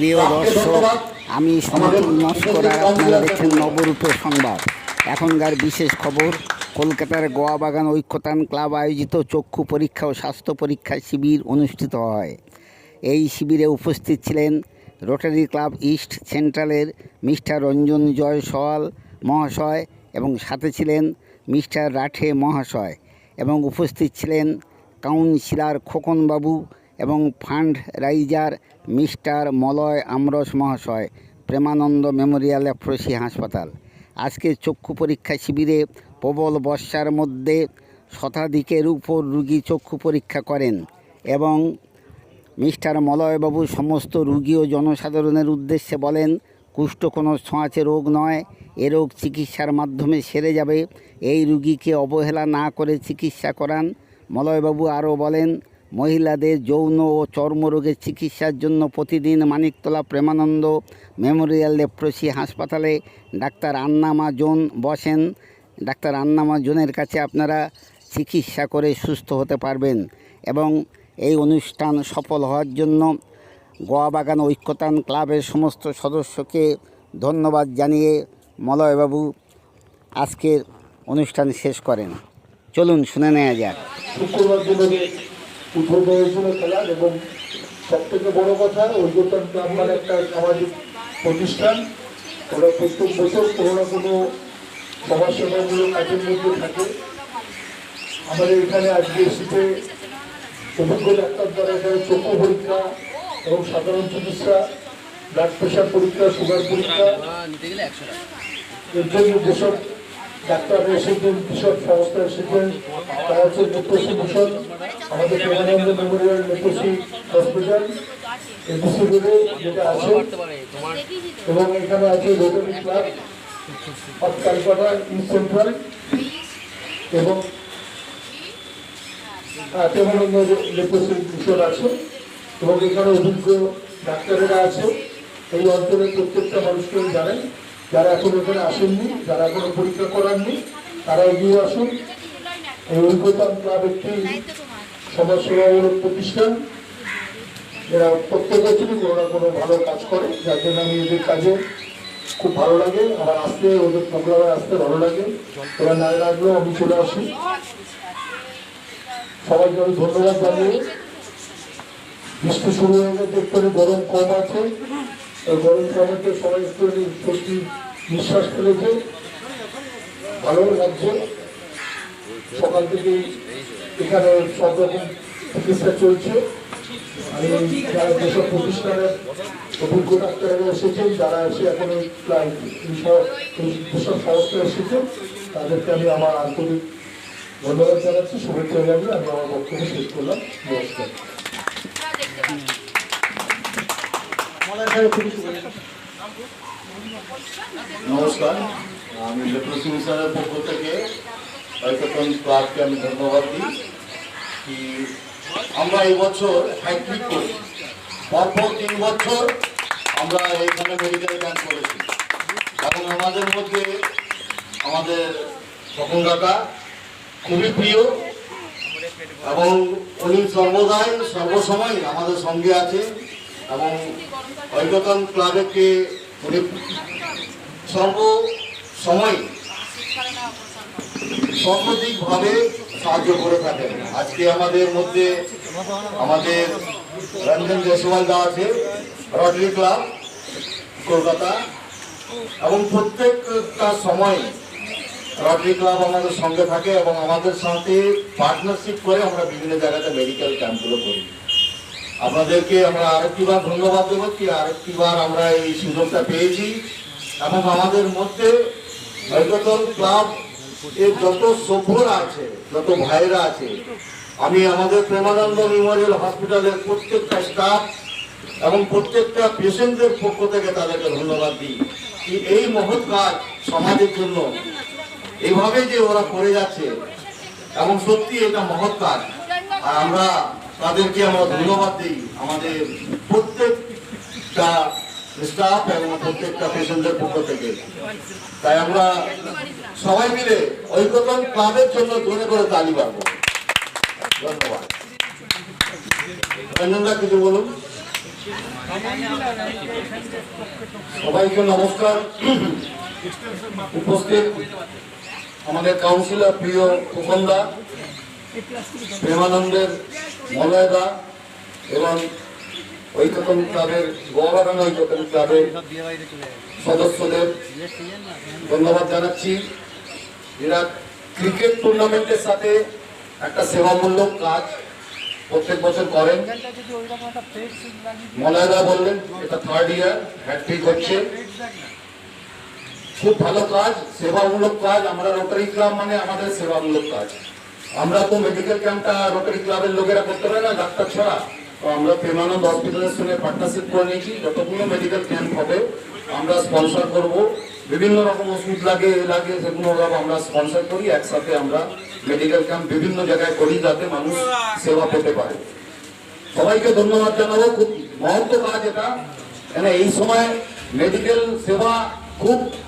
প্রিয় দর্শক, আমি সমতুল নস্কর আর আপনারা দেখছেন নবরূপ সংবাদ। এখনকার বিশেষ খবর, কলকাতার গোয়া বাগান ঐক্যতান ক্লাব আয়োজিত চক্ষু পরীক্ষা ও স্বাস্থ্য পরীক্ষা শিবির অনুষ্ঠিত হয়। এই শিবিরে উপস্থিত ছিলেন রোটারি ক্লাব ইস্ট সেন্ট্রালের মিস্টার রঞ্জন জয়সওয়াল মহাশয় এবং সাথে ছিলেন মিস্টার রাঠে মহাশয় এবং উপস্থিত ছিলেন কাউন্সিলার খোকনবাবু এবং fund raiser mister Malay Amras মহাশয়, প্রেমানন্দ মেমোরিয়াল লেপ্রসি হাসপাতাল। আজকে চক্ষু পরীক্ষা শিবিরে প্রবল বর্ষার মধ্যে শতাধিকের উপর রুগী চক্ষু পরীক্ষা করেন এবং মিস্টার মলয়বাবু সমস্ত রুগী ও জনসাধারণের উদ্দেশ্যে বলেন, কুষ্ঠ কোনো ছোঁয়াচে রোগ নয়, এ রোগ চিকিৎসার মাধ্যমে সেরে যাবে। এই রুগীকে অবহেলা না করে চিকিৎসা করান। মলয়বাবু আরও বলেন মহিলাদের যৌন ও চর্মরোগের চিকিৎসার জন্য প্রতিদিন মানিকতলা প্রেমানন্দ মেমোরিয়াল লেপ্রসি হাসপাতালে ডাক্তার আন্নামা জোন বসেন। ডাক্তার আন্নামা জোনের কাছে আপনারা চিকিৎসা করে সুস্থ হতে পারবেন এবং এই অনুষ্ঠান সফল হওয়ার জন্য গোয়া বাগান ঐক্যতান ক্লাবের সমস্ত সদস্যকে ধন্যবাদ জানিয়ে মলয়বাবু আজকের অনুষ্ঠান শেষ করেন। চলুন শুনে নেওয়া যাক। উদ্বোধন হয়েছিল খেলার এবং সব থেকে বড় কথা ঐক্যতন ক্লাব মানে একটা সামাজিক প্রতিষ্ঠান। ওরা প্রত্যেক বছর কোনো না কোনো সমাজসেবামূলক কাজের মধ্যে থাকে। আমাদের এখানে আজকে এসেছে অভিজ্ঞ ডাক্তার দ্বারা এখানে চক্ষু পরীক্ষা এবং সাধারণ চিকিৎসা ব্লাড প্রেশার পরীক্ষা সুগার পরীক্ষা। এর জন্য যেসব ডাক্তাররা এসেছেন, যেসব সংস্থা এসেছেন, তারা হচ্ছে নেত্রসী মিশন। আমাদের প্রেমানন্দ মেমোরিয়াল নেত্রসী হসপিটাল যেটা আছে, এবং এখানে আছে Rotary Club, of Calcutta east central, এবং প্রেমানন্দ নেত্রসী মিশন আছে, এবং এখানে অভিজ্ঞ ডাক্তারেরা আছে। এই অঞ্চলের প্রত্যেকটা মানুষকে জানেন যারা এখন এখানে আসেননি, যারা এখনও পরীক্ষা করাননি, তারা এগিয়ে আসুন। এই ঐক্যতান ক্লাব একটি সমাজসেবামূলক প্রতিষ্ঠান এরা প্রত্যেক বছরই কোনো না কোনো ভালো কাজ করে, যার জন্য আমি এদের কাজে খুব ভালো লাগে। আমার আসতে, ওদের প্রোগ্রামে আসতে ভালো লাগে। ওরা না রাখলেও আমি চলে আসি। সবাইকে আমি ধন্যবাদ জানিয়ে বৃষ্টি শুরু হয়ে গেছে, একটু গরম কম আছে। গরম কমাতে সবাই একটু সত্যি নিঃশ্বাস ফেলেছে। ভালো লাগছে। সকাল থেকে এখানে সব রকম চিকিৎসা চলছে। যেসব প্রতিষ্ঠানের অভিজ্ঞ ডাক্তাররা এসেছেন, যারা এসে এখন এই প্রায় যেসব এসেছেন তাদেরকে আমি আমার আন্তরিক ধন্যবাদ জানাচ্ছি। শুভেচ্ছা জানিয়ে আমি আমার বক্তব্য শেষ করলাম। নমস্কার। নমস্কার। আমি লেপ্রসি মিশনের পক্ষ থেকে ঐক্যতন ক্লাবকে আমি ধন্যবাদ দিই কি আমরা এই বছর হ্যাট্রিক করি। পরপর তিন বছর আমরা এখানে মেডিকেল ক্যাম্প করেছি। এবং আমাদের মধ্যে আমাদের কাকা খুবই প্রিয় এবং উনি সর্বদাই, সর্বসময় আমাদের সঙ্গে আছে এবং ঐক্যতন ক্লাবকে উনি সর্ব সময় সর্বাধিকভাবে সাহায্য করে থাকেন। আজকে আমাদের মধ্যে আমাদের রঞ্জন জয়সওয়াল দা আছে, রটারি ক্লাব, কলকাতা। এবং প্রত্যেকটা সময় রটারি ক্লাব আমাদের সঙ্গে থাকে এবং আমাদের সাথে পার্টনারশিপ করে আমরা বিভিন্ন জায়গাতে মেডিকেল ক্যাম্পগুলো করি। আপনাদেরকে আমরা আরেকটিবার ধন্যবাদ দেবো, কি আরেকটিবার আমরা এই সুযোগটা পেয়েছি। এবং আমাদের মধ্যে ঐক্যতন ক্লাব এর যত সভ্যরা আছে, যত ভাইরা আছে, আমি আমাদের প্রেমানন্দ মেমোরিয়াল হসপিটালের প্রত্যেকটা স্টাফ এবং প্রত্যেকটা পেশেন্টদের পক্ষ থেকে তাদেরকে ধন্যবাদ দিই কি এই মহৎ কাজ সমাজের জন্য এইভাবে যে ওরা করে যাচ্ছে, এবং সত্যি এটা মহৎ কাজ। আর আমরা তাদেরকে আমরা ধন্যবাদ দিই আমাদের প্রত্যেকটা স্টাফ এবং প্রত্যেকটা পেশেন্টদের পক্ষ থেকে। তাই আমরা সবাই মিলে ঐক্যতন ক্লাবের জন্য জোরে করে তালি পাবো ধন্যবাদ। রঞ্জনদা কিছু বলুন। সবাইকে নমস্কার। উপস্থিত আমাদের কাউন্সিলর প্রিয় ফুকন্দা প্রেমানন্দের মলয়দা এবং ঐক্যতন ক্লাবের গোয়াবাগান ঐক্যতন ক্লাবের সদস্যদের ধন্যবাদ জানাচ্ছি। এরা ক্রিকেট টুর্নামেন্টের সাথে একটা সেবামূলক কাজ প্রত্যেক বছর করেন। মলয়দা বললেন, এটা থার্ড ইয়ার হ্যাট্রিক হচ্ছে। খুব ভালো কাজ, সেবামূলক কাজ। আমরা রোটারি ক্লাব মানে আমাদের সেবামূলক কাজ। আমরা তো মেডিকেল ক্যাম্পটা রোটারি ক্লাবের লোকেরা করতে পারে না, ডাক্তার ছাড়া। আমরা প্রেমানন্দ হসপিটালের সঙ্গে পার্টনারশিপ করে নিয়েছি। যতগুলো মেডিকেল ক্যাম্প হবে, আমরা স্পন্সর করব। বিভিন্ন রকম ওষুধ লাগে, এ লাগে, সেগুলো আমরা স্পন্সর করি। একসাথে আমরা মেডিকেল ক্যাম্প বিভিন্ন জায়গায় করি যাতে মানুষ সেবা পেতে পারে। সবাইকে ধন্যবাদ জানাব। খুব মহত্ব কাজ এটা। কেন এই সময় মেডিকেল সেবা খুব